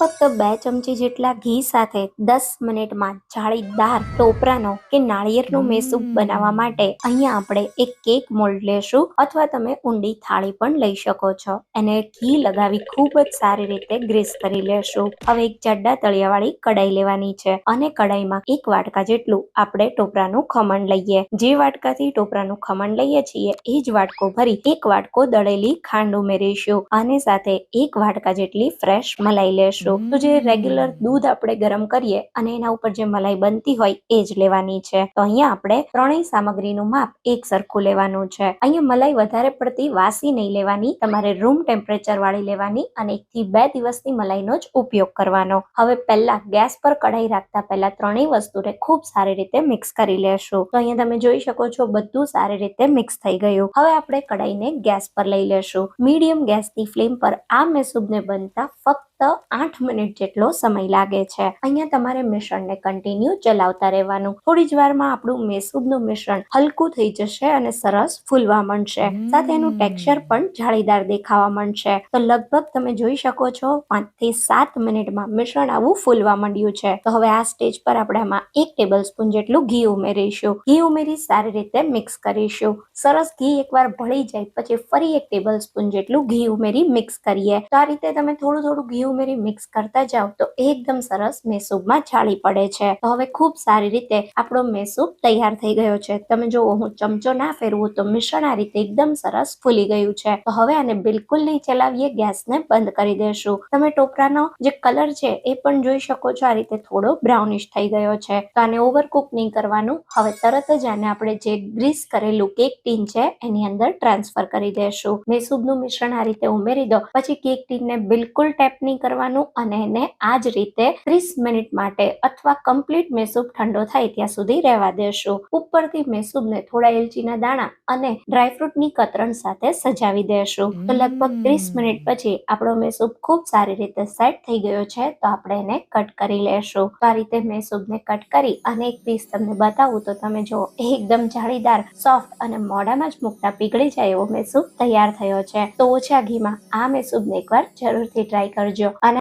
ફક્ત બે ચમચી જેટલા ઘી સાથે દસ મિનિટમાં જાળીદાર ટોપરાનો કે નાળિયેરનો મેસૂપ બનાવવા માટે અહીંયા આપણે એક કેક મોલ્ડ લેશું અથવા તમે ઊંડી થાળી પણ લઈ શકો છો. એને ઘી લગાવી ખૂબ જ સારી રીતે ગ્રીસ કરી લેશું. હવે એક જાડા તળિયાવાળી કડાઈ લેવાની છે અને કડાઈમાં એક વાટકા જેટલું આપણે ટોપરાનું ખમણ લઈએ. જે વાટકાથી ટોપરાનું ખમણ લઈએ છીએ એ જ વાટકો ભરી એક વાટકો દળેલી ખાંડ ઉમેરીશું અને સાથે એક વાટકા જેટલી ફ્રેશ મલાઈ લેશું. તો જે રેગ્યુલર દૂધ આપણે ગરમ કરીએ અને એના ઉપર જે મલાઈ બનતી હોય એ જ લેવાની છે. તો અહીંયા આપણે ત્રણેય સામગ્રીનું માપ એક સરખું લેવાનું છે. અહીંયા મલાઈ વધારે પડતી વાસી નહીં લેવાની તમારે રૂમ ટેમ્પરેચર વાળી લેવાની અને એક થી બે દિવસની મલાઈનો જ ઉપયોગ કરવાનો. હવે પહેલા ગેસ પર કઢાઈ રાખતા પહેલા ત્રણેય વસ્તુને ખૂબ સારી રીતે મિક્સ કરી લેશું. તો અહીંયા તમે જોઈ શકો છો બધું સારી રીતે મિક્સ થઈ ગયું. હવે આપણે કઢાઈને ગેસ પર લઈ લેશું. મીડિયમ ગેસની ફ્લેમ પર આ મેસૂબને બનતા ફક્ત આઠ મિનિટ જેટલો સમય લાગે છે. અહીંયા તમારે મિશ્રણને કન્ટિન્યુ ચલાવતા રહેવાનું. થોડી જ વારમાં આપણું મેસૂબનું મિશ્રણ હલકું થઈ જશે અને સરસ ફૂલવા માંડશે. સાથે એનું ટેક્સચર પણ જાળીદાર દેખાવા માંડશે. તો લગભગ તમે જોઈ શકો છો પાંચથી સાત મિનિટમાં મિશ્રણ આવું ફૂલવા માંડ્યું છે. તો હવે આ સ્ટેજ પર આપણે આમાં એક ટેબલ સ્પૂન જેટલું ઘી ઉમેરીશું. ઘી ઉમેરી સારી રીતે મિક્સ કરીશું. સરસ ઘી એકવાર ભળી જાય પછી ફરી એક ટેબલ સ્પૂન જેટલું ઘી ઉમેરી મિક્સ કરીએ. તો આ રીતે તમે થોડું થોડું ઘી ઉમેરી મિક્સ કરતા જાઓ તો એકદમ સરસ મેસૂબમાં જાળી પડે છે. તો હવે ખૂબ સારી રીતે આપણો મેસૂબ તૈયાર થઈ ગયો છે. તમે જુઓ હું ચમચો ના ફેરવું તો મિશ્રણ આ રીતે એકદમ સરસ ફૂલી ગયું છે. તો હવે આને બિલકુલ નહીં ચલાવીએ, ગેસને બંધ કરી દેશું. તમે ટોપરાનો જે કલર છે એ પણ જોઈ શકો છો, આ રીતે થોડો બ્રાઉનિશ થઈ ગયો છે. તો આને ઓવરકુક નહીં કરવાનું. હવે તરત જ આને આપણે જે ગ્રીસ કરેલું કેક ટીન છે એની અંદર ટ્રાન્સફર કરી દેશું. મેસૂબનું મિશ્રણ આ રીતે ઉમેરી દો. પછી કેક ટીનને બિલકુલ ટેપ નહીં કરવાનું અને એને આ જ રીતે ત્રીસ મિનિટ માટે અથવા કમ્પ્લીટ મેસૂબ ઠંડો થાય ત્યાં સુધી રહેવા દેશું. ઉપરથી મેસૂબને થોડા એલચીના દાણા અને ડ્રાયફ્રૂટની કતરણ સાથે સજાવી દેશું. તો લગભગ ત્રીસ મિનિટ પછી આપણો મેસૂબ ખૂબ સારી રીતે સેટ થઈ ગયો છે તો આપણે એને કટ કરી લેશું. તો આ રીતે મેસૂબને કટ કરી અને એક પીસ તમને બતાવું તો તમે જો એકદમ જાળીદાર સોફ્ટ અને મોઢામાં જ મૂકતા પીગળી જાય એવો મેસૂબ તૈયાર થયો છે. તો ઓછા ઘીમાં આ મેસૂબને એકવાર જરૂરથી ટ્રાય કરજો. અને